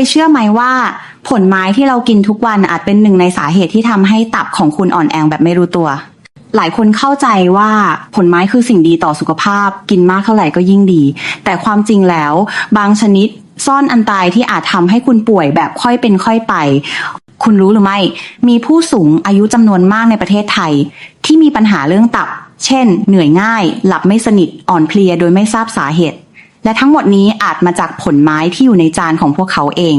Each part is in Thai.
ยเชื่อไหมว่า ผลไม้ที่เรากินทุกวันอาจเป็นหนึ่งในสาเหตุที่ทำให้ตับของคุณอ่อนแอแบบไม่รู้ตัว หลายคนเข้าใจว่าผลไม้คือสิ่งดีต่อสุขภาพ กินมากเท่าไหร่ก็ยิ่งดี แต่ความจริงแล้ว บางชนิดซ่อนอันตรายที่อาจทำให้คุณป่วยแบบค่อยเป็นค่อยไป คุณรู้หรือไม่ มีผู้สูงอายุจำนวนมากในประเทศไทย ที่มีปัญหาเรื่องตับ เช่น เหนื่อยง่าย หลับไม่สนิทอ่อนเพลียโดยไม่ทราบสาเหตุ และทั้งหมดนี้อาจมาจากผลไม้ที่อยู่ในจานของพวกเขาเอง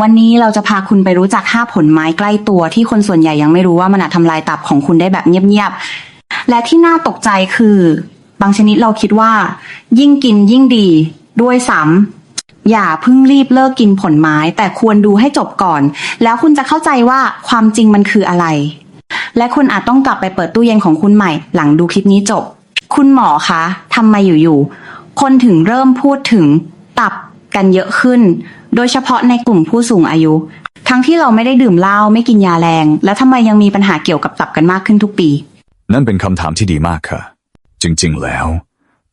วันนี้เราจะพาคุณไปรู้จัก 5 ผลไม้ใกล้ตัวที่คนส่วนใหญ่ยังไม่รู้ว่ามันอาจทำลายตับของคุณได้แบบเงียบๆ และที่น่าตกใจคือ บางชนิดเราคิดว่า ยิ่งกินยิ่งดี ด้วยซ้ำอย่าเพิ่งรีบเลิกกินผลไม้ แต่ควรดูให้จบก่อน แล้วคุณจะเข้าใจว่าความจริงมันคืออะไร และคุณอาจต้องกลับไปเปิดตู้เย็นของคุณใหม่ หลังดูคลิปนี้จบ คุณหมอคะทำไมอยู่ๆ คนถึงเริ่มพูดถึงตับกันเยอะขึ้น โดยเฉพาะในกลุ่มผู้สูงอายุ ทั้งที่เราไม่ได้ดื่มเหล้าไม่กินยาแรง แล้วทำไมยังมีปัญหาเกี่ยวกับตับกันมากขึ้นทุกปี นั่นเป็นคำถามที่ดีมากค่ะ จริงๆแล้ว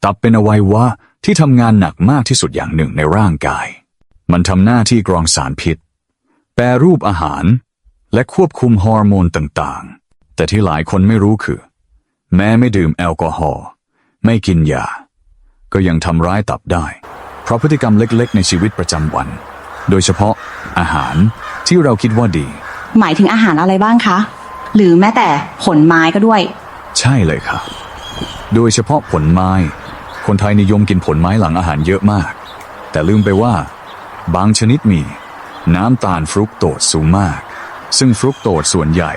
ตับเป็นอวัยวะที่ทำงานหนักมากที่สุดอย่างหนึ่งในร่างกาย มันทำหน้าที่กรองสารพิษ แปรรูปอาหาร และควบคุมฮอร์โมนต่างๆ แต่ที่หลายคนไม่รู้คือ แม้ไม่ดื่มแอลกอฮอล์ไม่กินยา ก็ยังทำร้ายตับได้ เพราะพฤติกรรมเล็กๆ ในชีวิตประจำวัน โดยเฉพาะอาหารที่เราคิดว่าดี หมายถึงอาหารอะไรบ้างคะ หรือแม้แต่ผลไม้ก็ด้วย ใช่เลยครับโดยเฉพาะผลไม้ คนไทยนิยมกินผลไม้หลังอาหารเยอะมาก แต่ลืมไปว่า บางชนิดมี น้ำตาลฟรุกโตสสูงมาก ซึ่งฟรุกโตสส่วนใหญ่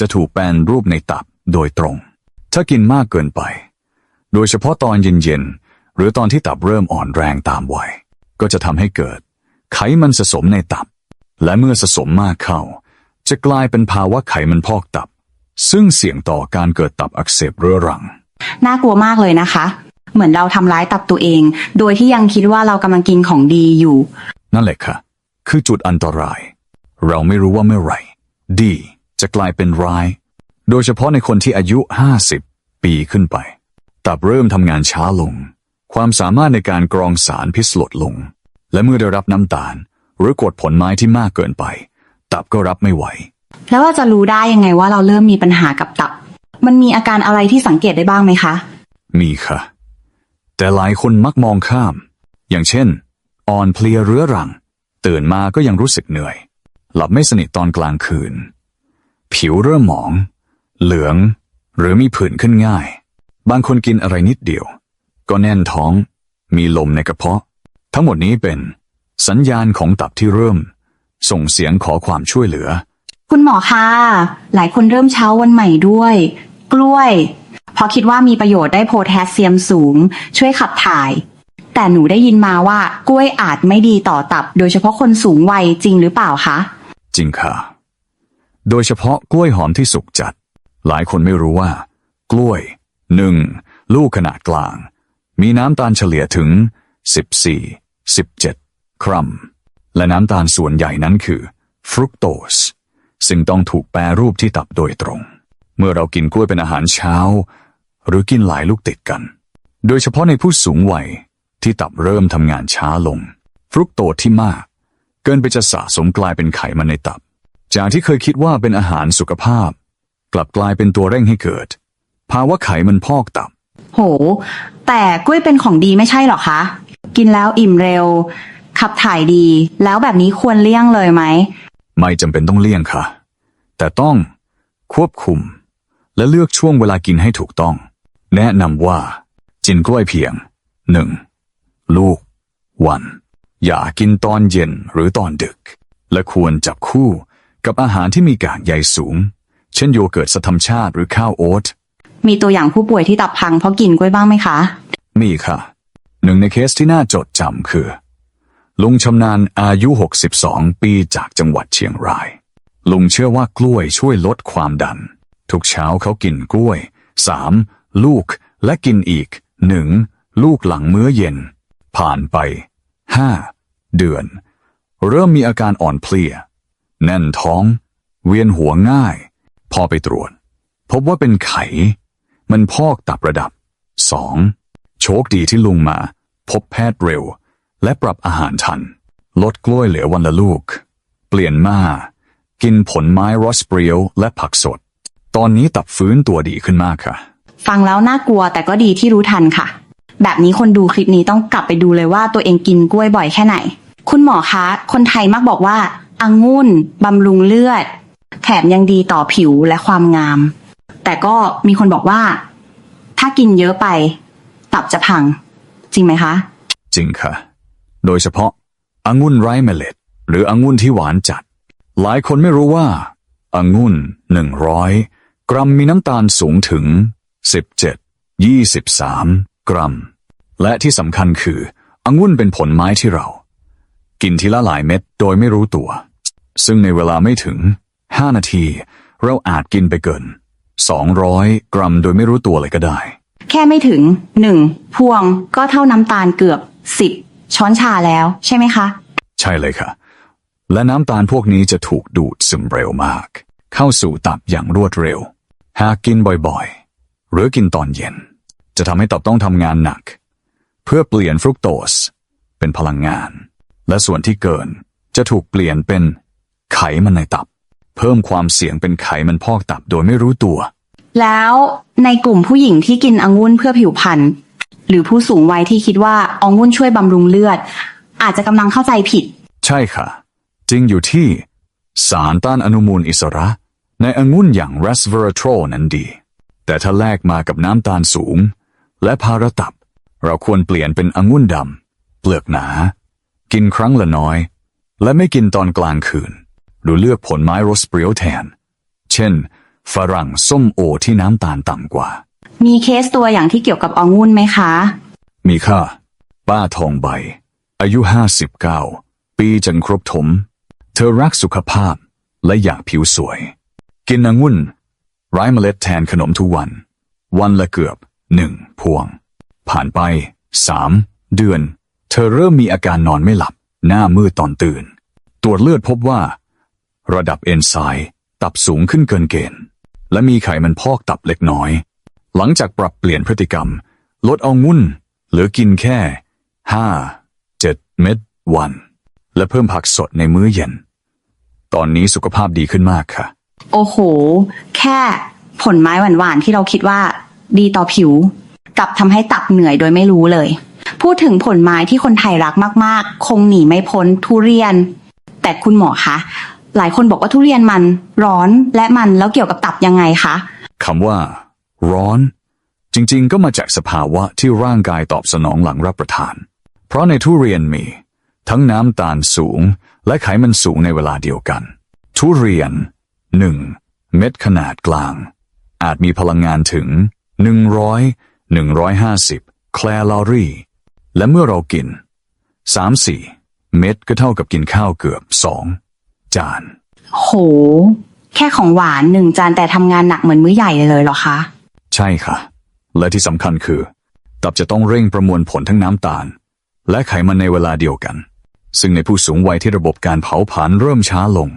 จะถูกแปรรูปในตับโดยตรง ถ้ากินมากเกินไป โดยเฉพาะตอนเย็นๆ หรือตอนที่ตับเริ่มอ่อนแรงตามวัย ก็จะทำให้เกิด ไขมันสะสมในตับ และเมื่อสะสมมากเข้า จะกลายเป็นภาวะไขมันพอกตับ ซึ่งเสี่ยงต่อการเกิดตับอักเสบเรื้อรัง น่ากลัวมากเลยนะคะ เหมือนเราทำร้ายตับตัวเอง โดยที่ยังคิดว่าเรากำลังกินของดีอยู่ นั่นแหละค่ะ คือจุดอันตราย เราไม่รู้ว่าเมื่อไหร่ ดีจะกลายเป็นร้าย โดยเฉพาะในคนที่อายุ 50 ปีขึ้นไป ตับเริ่มทำงานช้าลง ความสามารถในการกรองสารพิษลดลง และเมื่อได้รับน้ำตาล หรือกรดผลไม้ที่มากเกินไป ตับก็รับไม่ไหว แล้วเราจะรู้ได้ยังไงว่าเราเริ่มมีปัญหากับตับ มันมีอาการอะไรที่สังเกตได้บ้างไหมคะ มีค่ะ แต่หลายคนมักมองข้าม อย่างเช่น อ่อนเพลียเรื้อรัง ตื่นมาก็ยังรู้สึกเหนื่อย หลับไม่สนิทตอนกลางคืน ผิวเริ่มหมอง เหลือง หรือมีผื่นขึ้นง่าย บางคนกินอะไรนิดเดียว ก็แน่นท้อง มีลมในกระเพาะ ทั้งหมดนี้เป็นสัญญาณของตับที่เริ่ม ส่งเสียงขอความช่วยเหลือ คุณหมอคะ หลายคนเริ่มเช้าวันใหม่ด้วย กล้วย เพราะคิดว่ามีประโยชน์ได้โพแทสเซียมสูง ช่วยขับถ่าย แต่หนูได้ยินมาว่ากล้วยอาจไม่ดีต่อตับ โดยเฉพาะคนสูงวัยจริงหรือเปล่าคะ จริงค่ะ โดยเฉพาะกล้วยหอมที่สุกจัด หลายคนไม่รู้ว่า กล้วยหนึ่งลูกขนาดกลาง มีน้ำตาลเฉลี่ยถึง 14 17ครัม และน้ำตาลส่วนใหญ่นั้นคือฟรุกโตสซึ่งต้องถูกแปรรูปที่ตับโดยตรง เมื่อเรากินกล้วยเป็นอาหารเช้า หรือกินหลายลูกติดกัน โดยเฉพาะในผู้สูงวัยที่ตับเริ่มทำงานช้าลง ฟรุกโตสที่มาก เกินไปจะสะสมกลายเป็นไขมันในตับ จากที่เคยคิดว่าเป็นอาหารสุขภาพ กลับกลายเป็นตัวเร่งให้เกิด ภาวะไขมันพอกตับ โห แต่กล้วยเป็นของดีไม่ใช่หรอคะ กินแล้วอิ่มเร็ว ขับถ่ายดี แล้วแบบนี้ควรเลี่ยงเลยไหม ไม่จำเป็นต้องเลี่ยงค่ะ แต่ต้องควบคุม และเลือกช่วงเวลากินให้ถูกต้อง แนะนำว่ากินกล้วยเพียงหนึ่งลูก วัน อย่ากินตอนเย็นหรือตอนดึก และควรจับคู่กับอาหารที่มีกากใยสูง เช่นโยเกิร์ตสธรรมชาติหรือข้าวโอ๊ตมีตัวอย่างผู้ป่วยที่ตับพังเพราะกินกล้วยบ้างไหมคะ มีค่ะ หนึ่งในเคสที่น่าจดจำคือ ลุงชำนาญอายุ 62 ปีจากจังหวัดเชียงราย ลุงเชื่อว่ากล้วยช่วยลดความดัน ทุกเช้าเขากินกล้วย 3 ลูกและกินอีก 1 ลูกหลังมื้อเย็น ผ่านไป 5 เดือน เริ่มมีอาการอ่อนเพลีย แน่นท้อง เวียนหัวง่าย พอไปตรวจ พบว่าเป็นไข มันพอกตับระดับ 2. โชคดีที่ลุงมา พบแพทย์เร็ว และปรับอาหารทัน ลดกล้วยเหลือวันละลูก เปลี่ยนมากินผลไม้รสเปรียวและผักสด ตอนนี้ตับฟื้นตัวดีขึ้นมากค่ะ ฟังแล้วน่ากลัวแต่ก็ดีที่รู้ทันค่ะ แบบนี้คนดูคลิปนี้ต้องกลับไปดูเลยว่าตัวเองกินกล้วยบ่อยแค่ไหน คุณหมอคะ คนไทยมักบอกว่าองุ่นบำรุงเลือด แถมยังดีต่อผิวและความงาม แต่ก็มีคนบอกว่า ถ้ากินเยอะไป ตับจะพัง จริงไหมคะ จริงค่ะ โดยเฉพาะองุ่นไร้เมล็ด หรือองุ่นที่หวานจัด หลายคนไม่รู้ว่าองุ่นหนึ่งร้อยกรัมมีน้ำตาลสูงถึง 17 23 กรัม และที่สำคัญคือองุ่นเป็นผลไม้ที่เรา กินทีละหลายเม็ดโดยไม่รู้ตัว ซึ่งในเวลาไม่ถึง 5 นาที เราอาจกินไปเกิน 200 กรัมโดยไม่รู้ตัวเลยก็ได้ แค่ไม่ถึงหนึ่งพวงก็เท่าน้ำตาลเกือบสิบช้อนชาแล้วใช่ไหมคะ ใช่เลยค่ะ และน้ำตาลพวกนี้จะถูกดูดซึมเร็วมาก เข้าสู่ตับอย่างรวดเร็ว หากกินบ่อยๆ หรือกินตอนเย็น จะทำให้ตับต้องทำงานหนัก เพื่อเปลี่ยนฟรุกโตส เป็นพลังงาน และส่วนที่เกินจะถูกเปลี่ยนเป็นไขมันในตับ เพิ่มความเสี่ยงเป็นไขมันพอกตับโดยไม่รู้ตัว แล้วในกลุ่มผู้หญิงที่กินองุ่นเพื่อผิวพรรณหรือผู้สูงวัยที่คิดว่าองุ่นช่วยบำรุงเลือด อาจจะกำลังเข้าใจผิด ใช่ค่ะ จริงอยู่ที่สารต้านอนุมูลอิสระ ในองุ่นอย่าง resveratrol นั้นดี แต่ถ้าแลกมากับน้ำตาลสูง และพาราตับ เราควรเปลี่ยนเป็นองุ่นดำเปลือกหนา กินครั้งละน้อย และไม่กินตอนกลางคืน หรือเลือกผลไม้รสเปรี้ยวแทน เช่น ฝรั่งส้มโอที่น้ำตาลต่ำกว่า มีเคสตัวอย่างที่เกี่ยวกับองุ่นไหมคะ มีค่าป้าทองใบ อายุห้าสิบเก้าปีจนครบถม เธอรักสุขภาพและอยากผิวสวย กินองุ่นไร้เมล็ดแทนขนมทุกวัน วันละเกือบหนึ่งพวง ผ่านไปสามเดือน เธอเริ่มมีอาการนอนไม่หลับ หน้ามืดตอนตื่น ตรวจเลือดพบว่า ระดับเอนไซม์ตับสูงขึ้นเกินเกณฑ์ และมีไขมันพอกตับเล็กน้อย หลังจากปรับเปลี่ยนพฤติกรรม ลดเอางุ่นเหลือกินแค่ห้าเจ็ดเม็ดวัน และเพิ่มผักสดในมื้อเย็น ตอนนี้สุขภาพดีขึ้นมากค่ะ โอ้โห แค่ผลไม้หวานๆที่เราคิดว่า ดีต่อผิวกลับทำให้ตับเหนื่อยโดยไม่รู้เลย พูดถึงผลไม้ที่คนไทยรักมาก ๆ คงหนีไม่พ้นทุเรียน แต่คุณหมอคะ หลายคนบอกว่าทุเรียนมัน ร้อนและมันแล้วเกี่ยวกับตับยังไงคะ คำว่า ร้อน จริงๆ ก็มาจากสภาวะที่ร่างกายตอบสนองหลังรับประทาน เพราะในทุเรียนมี ทั้งน้ำตาลสูง และไขมันสูงในเวลาเดียวกัน ทุเรียน 1. เม็ดขนาดกลาง อาจมีพลังงานถึง 100 150 แคลอรี่ และเมื่อเรากิน 3-4 เม็ดก็เท่ากับกินข้าวเกือบ 2 จาน โห แค่ของหวานหนึ่งจานแต่ทำงานหนักเหมือนมื้อใหญ่เลยเหรอคะ ใช่ค่ะ และที่สำคัญคือ ตับจะต้องเร่งประมวลผลทั้งน้ำตาล และไขมันในเวลาเดียวกัน ซึ่งในผู้สูงวัยที่ระบบการเผาผลาญเริ่มช้าลง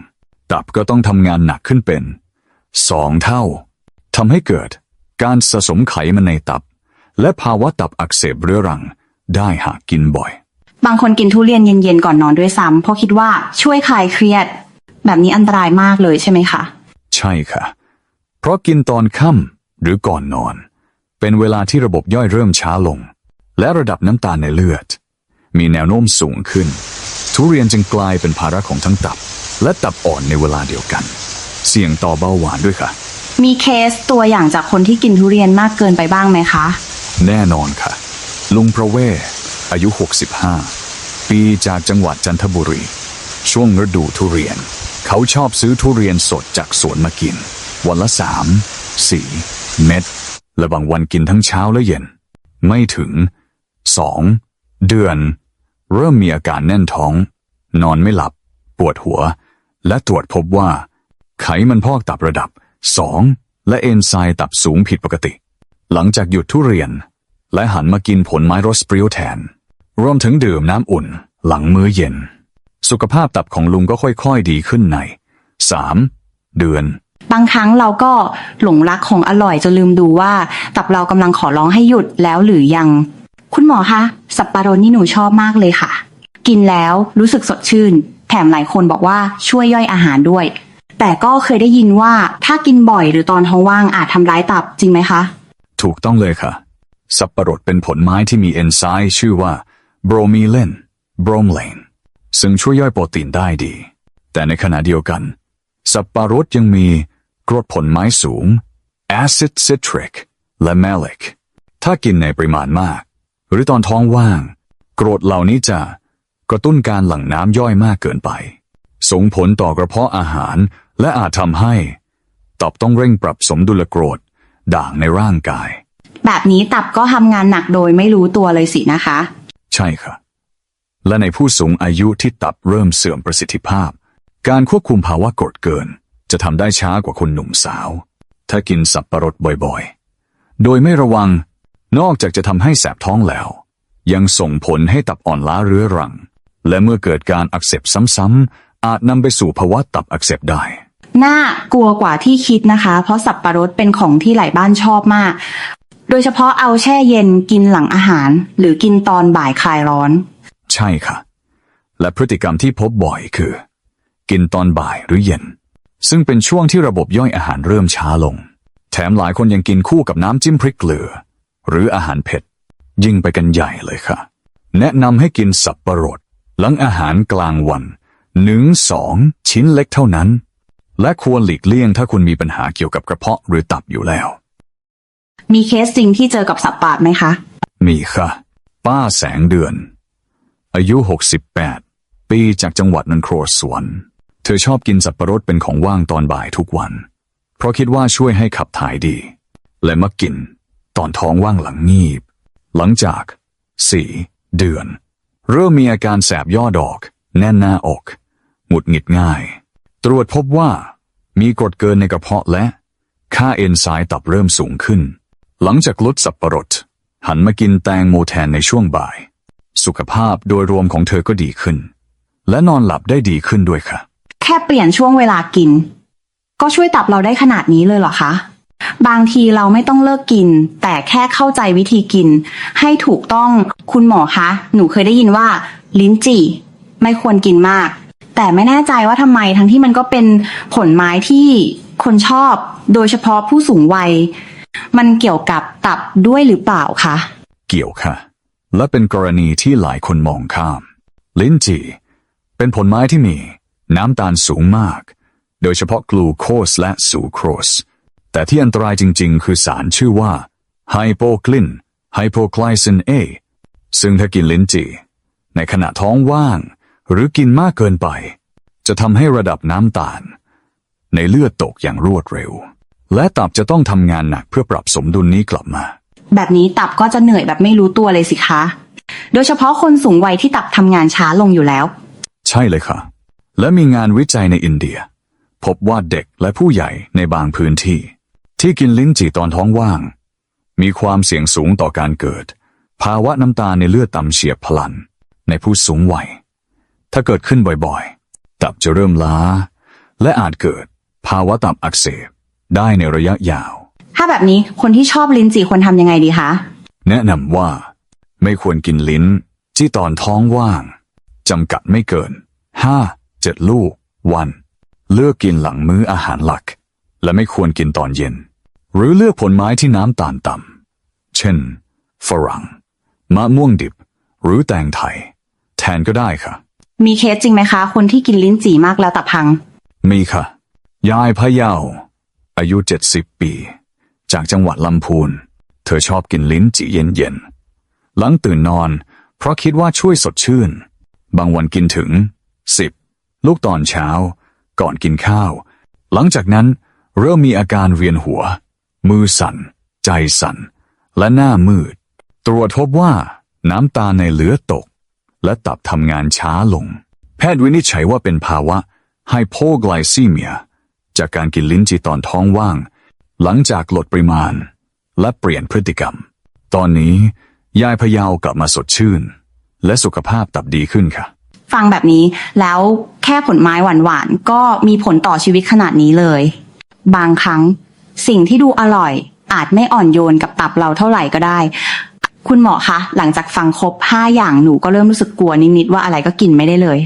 ตับก็ต้องทำงานหนักขึ้นเป็นสองเท่าทำให้เกิดการสะสมไขมันในตับ และภาวะตับอักเสบเรื้อรังได้หากกินบ่อย บางคนกินทุเรียนเย็นๆก่อนนอนด้วยซ้ำเพราะคิดว่าช่วยคลายเครียด แบบนี้อันตรายมากเลยใช่ไหมคะ ใช่ค่ะ เพราะกินตอนค่ำหรือก่อนนอน เป็นเวลาที่ระบบย่อยเริ่มช้าลง และระดับน้ำตาลในเลือด มีแนวโน้มสูงขึ้น ทุเรียนจึงกลายเป็นภาระของทั้งตับ และตับอ่อนในเวลาเดียวกัน เสี่ยงต่อเบาหวานด้วยค่ะ มีเคสตัวอย่างจากคนที่กินทุเรียนมากเกินไปบ้างไหมคะ แน่นอนค่ะ ลุงประเวศอายุ 65 ปีจากจังหวัดจันทบุรี ช่วงฤดูทุเรียน เขาชอบซื้อทุเรียนสดจากสวนมากิน วันละสามสี่เม็ดและบางวันกินทั้งเช้าและเย็น ไม่ถึงสองเดือน เริ่มมีอาการแน่นท้อง นอนไม่หลับ ปวดหัว และตรวจพบว่า ไขมันพอกตับระดับสองและเอนไซม์ตับสูงผิดปกติ หลังจากหยุดทุเรียน และหันมากินผลไม้รสเปรี้ยวแทน รวมถึงดื่มน้ำอุ่น หลังมื้อเย็น สุขภาพตับของลุงก็ค่อยๆดีขึ้นในสามเดือน บางครั้งเราก็หลงรักของอร่อยจนลืมดูว่า ตับเรากำลังขอร้องให้หยุดแล้วหรือยัง คุณหมอคะสับปะรดนี่หนูชอบมากเลยค่ะ กินแล้วรู้สึกสดชื่น แถมหลายคนบอกว่าช่วยย่อยอาหารด้วย แต่ก็เคยได้ยินว่าถ้ากินบ่อยหรือตอนท้องว่างอาจทำร้ายตับจริงไหมคะ ถูกต้องเลยค่ะ สับปะรดเป็นผลไม้ที่มีเอนไซม์ชื่อว่าโบรมีเลนโบรมเลน ซึ่งช่วยย่อยโปรตีนได้ดี แต่ในขณะเดียวกัน สับปะรดยังมีกรดผลไม้สูง acid citric และ malic ถ้ากินในปริมาณมาก หรือตอนท้องว่าง กรดเหล่านี้จะกระตุ้นการหลั่งน้ำย่อยมากเกินไป ส่งผลต่อกระเพาะอาหารและอาจทำให้ตับต้องเร่งปรับสมดุลกรดด่างในร่างกาย แบบนี้ตับก็ทำงานหนักโดยไม่รู้ตัวเลยสินะคะ ใช่ค่ะ และในผู้สูงอายุที่ตับเริ่มเสื่อมประสิทธิภาพ การควบคุมภาวะกรดเกิน จะทำได้ช้ากว่าคนหนุ่มสาว ถ้ากินสับประรดบ่อยๆ โดยไม่ระวัง นอกจากจะทำให้แสบท้องแล้ว ยังส่งผลให้ตับอ่อนล้าเรื้อรัง และเมื่อเกิดการอักเสบซ้ำๆ อาจนำไปสู่ภาวะตับอักเสบได้น่ากลัวกว่าที่คิดนะคะ เพราะสับปะรดเป็นของที่หลายบ้านชอบมาก โดยเฉพาะเอาแช่เย็นกินหลังอาหาร หรือกินตอนบ่ายคลายร้อน ใช่ค่ะ และพฤติกรรมที่พบบ่อยคือ กินตอนบ่ายหรือเย็น ซึ่งเป็นช่วงที่ระบบย่อยอาหารเริ่มช้าลง แถมหลายคนยังกินคู่กับน้ำจิ้มพริกเกลือ หรืออาหารเผ็ด ยิ่งไปกันใหญ่เลยค่ะ แนะนำให้กินสับประรด หลังอาหารกลางวันหนึ่งสองชิ้นเล็กเท่านั้น และควรหลีกเลี่ยงถ้าคุณมีปัญหาเกี่ยวกับกระเพาะหรือตับอยู่แล้ว มีเคสจริงที่เจอกับสับปะรดไหมคะ มีค่ะ ป้าแสงเดือน อายุ 68 ปีจากจังหวัดนันโครสวรรค์เธอชอบกินสับประรดเป็นของว่างตอนบ่ายทุกวัน เพราะคิดว่าช่วยให้ขับถ่ายดี และมักกิน ตอนท้องว่างหลังงีบ หลังจาก 4 เดือน เริ่มมีอาการแสบย่อดอก แน่นหน้าอก หงุดหงิดง่าย ตรวจพบว่ามีกรดเกินในกระเพาะและ ค่าเอนไซม์ตับเริ่มสูงขึ้น หลังจากลดสับประรด หันมากินแตงโมแทนในช่วงบ่าย สุขภาพโดยรวมของเธอก็ดีขึ้น และนอนหลับได้ดีขึ้นด้วยค่ะ แค่เปลี่ยนช่วงเวลากิน ก็ช่วยตับเราได้ขนาดนี้เลยเหรอคะ บางทีเราไม่ต้องเลิกกิน แต่แค่เข้าใจวิธีกิน ให้ถูกต้องคุณหมอคะ หนูเคยได้ยินว่า ลิ้นจี่ ไม่ควรกินมาก แต่ไม่แน่ใจว่าทำไมทั้งที่มันก็เป็นผลไม้ที่คนชอบ โดยเฉพาะผู้สูงวัย มันเกี่ยวกับตับด้วยหรือเปล่าคะ เกี่ยวค่ะ และเป็นกรณีที่หลายคนมองข้าม ลิ้นจี่ เป็นผลไม้ที่มีน้ำตาลสูงมาก โดยเฉพาะกลูโคสและซูโครสแต่ที่อันตรายจริง ๆ คือสารชื่อว่าไฮโปกลินไฮโปไกลซินเอซึ่งถ้ากินลิ้นจี่ ในขณะท้องว่าง หรือกินมากเกินไป จะทำให้ระดับน้ำตาล ในเลือดตกอย่างรวดเร็ว และตับจะต้องทำงานหนักเพื่อปรับสมดุลนี้กลับมา แบบนี้ตับก็จะเหนื่อยแบบไม่รู้ตัวเลยสิคะ โดยเฉพาะคนสูงวัยที่ตับทำงานช้าลงอยู่แล้ว ใช่เลยค่ะ และมีงานวิจัยในอินเดีย พบว่าเด็กและผู้ใหญ่ในบางพื้นที่ ที่กินลิ้นจี่ตอนท้องว่าง มีความเสี่ยงสูงต่อการเกิด ภาวะน้ำตาในเลือดต่ำเฉียบพลัน ในผู้สูงวัย ถ้าเกิดขึ้นบ่อยๆ ตับจะเริ่มล้า และอาจเกิดภาวะตับอักเสบได้ในระยะยาว ถ้าแบบนี้คนที่ชอบลิ้นจี่ควรทำยังไงดีคะ แนะนำว่า ไม่ควรกินลิ้นที่ตอนท้องว่างจำกัดไม่เกินห้าเจ็ดลูก วัน เลือกกินหลังมื้ออาหารหลัก และไม่ควรกินตอนเย็น หรือเลือกผลไม้ที่น้ำตาลต่ำเช่น ฝรั่ง มะม่วงดิบ หรือแตงไทย แทนก็ได้ค่ะ มีเคสจริงไหมคะ คนที่กินลิ้นจี่มากแล้วตับพัง มีค่ะ ยายพะเยา อายุเจ็ดสิบปี จากจังหวัดลำพูน เธอชอบกินลิ้นจี่เย็นๆ หลังตื่นนอน เพราะคิดว่าช่วยสดชื่น บางวันกินถึงสิบลูกตอนเช้า ก่อนกินข้าว หลังจากนั้นเริ่มมีอาการเวียนหัว มือสั่น ใจสั่น และหน้ามืด ตรวจพบว่าน้ำตาในเลือดตก และตับทำงานช้าลง แพทย์วินิจฉัยว่าเป็นภาวะไฮโปไกลซีเมีย จากการกินลิ้นจี่ตอนท้องว่าง หลังจากลดปริมาณ และเปลี่ยนพฤติกรรม ตอนนี้ยายพะเยากลับมาสดชื่น และสุขภาพตับดีขึ้นค่ะ ฟังแบบนี้แล้วแค่ผลไม้หวานๆ ก็มีผลต่อชีวิตขนาดนี้เลย บางครั้งสิ่งที่ดูอร่อย อาจไม่อ่อนโยนกับตับเราเท่าไหร่ก็ได้ คุณหมอคะ หลังจากฟังครบ5อย่างหนูก็เริ่มรู้สึกกลัวนิดๆว่าอะไรก็กินไม่ได้เลย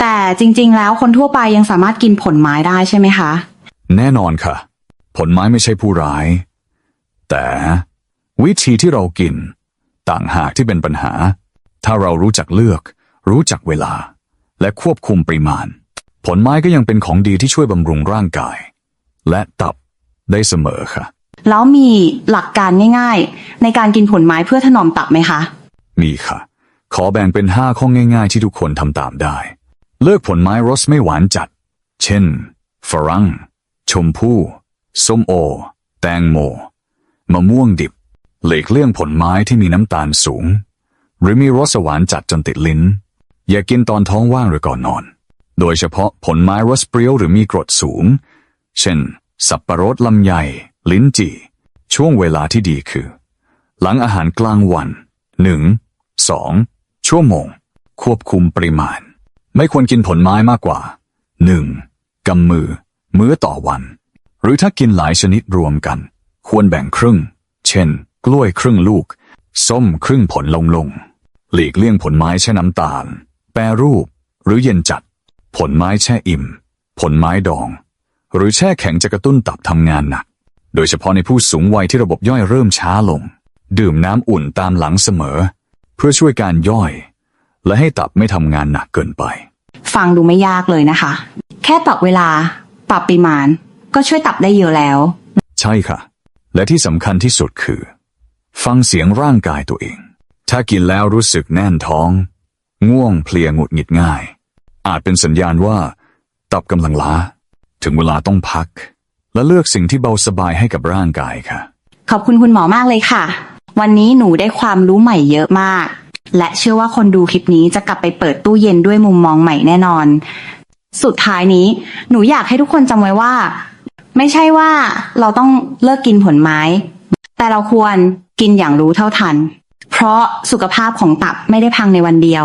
แต่จริงๆ แล้วคนทั่วไปยังสามารถกินผลไม้ได้ใช่ไหมคะ แน่นอนค่ะ ผลไม้ไม่ใช่ผู้ร้าย แต่วิธีที่เรากิน ต่างหากที่เป็นปัญหา ถ้าเรารู้จักเลือก รู้จักเวลา และควบคุมปริมาณ ผลไม้ก็ยังเป็นของดีที่ช่วยบำรุงร่างกาย และตับได้เสมอค่ะ แล้วมีหลักการง่ายๆ ในการกินผลไม้เพื่อถนอมตับไหมคะ มีค่ะ ขอแบ่งเป็นห้าข้อง่าย ๆ ที่ทุกคนทำตามได้ เลือกผลไม้รสไม่หวานจัด เช่น ฝรั่ง ชมพู่ ส้มโอ แตงโม มะม่วงดิบ หลีกเลี่ยงผลไม้ที่มีน้ำตาลสูง หรือมีรสหวานจัดจนติดลิ้น อย่ากินตอนท้องว่างหรือก่อนนอน โดยเฉพาะผลไม้รสเปรี้ยวหรือมีกรดสูง เช่น สับประรดลำไย ลิ้นจี่ ช่วงเวลาที่ดีคือ หลังอาหารกลางวันหนึ่งสองชั่วโมง ควบคุมปริมาณ ไม่ควรกินผลไม้มากกว่าหนึ่งกำมือ มื้อต่อวัน หรือถ้ากินหลายชนิดรวมกัน ควรแบ่งครึ่ง เช่น กล้วยครึ่งลูก ส้มครึ่งผลลงลง หลีกเลี่ยงผลไม้แช่น้ำตาล แปรรูป หรือเย็นจัด ผลไม้แช่อิ่ม ผลไม้ดอง หรือแช่แข็งจะกระตุ้นตับทำงานหนัก โดยเฉพาะในผู้สูงวัยที่ระบบย่อยเริ่มช้าลง ดื่มน้ำอุ่นตามหลังเสมอ เพื่อช่วยการย่อย และให้ตับไม่ทำงานหนักเกินไป ฟังดูไม่ยากเลยนะคะ แค่ปรับเวลา ปรับปริมาณ ก็ช่วยตับได้เยอะแล้ว ใช่ค่ะ และที่สำคัญที่สุดคือ ฟังเสียงร่างกายตัวเอง ถ้ากินแล้วรู้สึกแน่นท้อง ง่วงเพลียหงุดหงิดง่าย อาจเป็นสัญญาณว่า ตับกำลังล้า ถึงเวลาต้องพัก และเลือกสิ่งที่เบาสบายให้กับร่างกายค่ะ ขอบคุณคุณหมอมากเลยค่ะ วันนี้หนูได้ความรู้ใหม่เยอะมาก และเชื่อว่าคนดูคลิปนี้จะกลับไปเปิดตู้เย็นด้วยมุมมองใหม่แน่นอน สุดท้ายนี้ หนูอยากให้ทุกคนจำไว้ว่า ไม่ใช่ว่าเราต้องเลิกกินผลไม้ แต่เราควรกินอย่างรู้เท่าทัน เพราะสุขภาพของตับไม่ได้พังในวันเดียว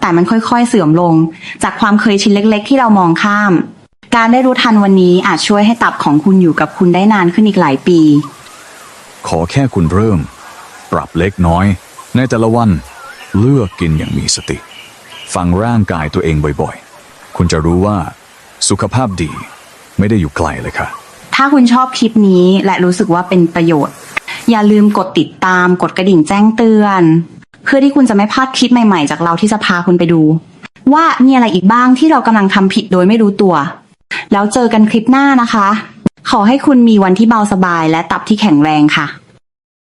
แต่มันค่อยๆเสื่อมลง จากความเคยชินเล็ก ๆ ที่เรามองข้าม การได้รู้ทันวันนี้อาจช่วยให้ตับของคุณอยู่กับคุณได้นานขึ้นอีกหลายปี ขอแค่คุณเริ่ม ปรับเล็กน้อย ในแต่ละวันเลือกกินอย่างมีสติ ฟังร่างกายตัวเองบ่อยๆ คุณจะรู้ว่า สุขภาพดี ไม่ได้อยู่ไกลเลยค่ะ ถ้าคุณชอบคลิปนี้และรู้สึกว่าเป็นประโยชน์ อย่าลืมกดติดตามกดกระดิ่งแจ้งเตือน เพื่อที่คุณจะไม่พลาดคลิปใหม่ๆ จากเราที่จะพาคุณไปดู ว่ามีอะไรอีกบ้างที่เรากำลังทำผิดโดยไม่รู้ตัว แล้วเจอกันคลิปหน้านะคะ ขอให้คุณมีวันที่เบาสบายและตับที่แข็งแรงค่ะ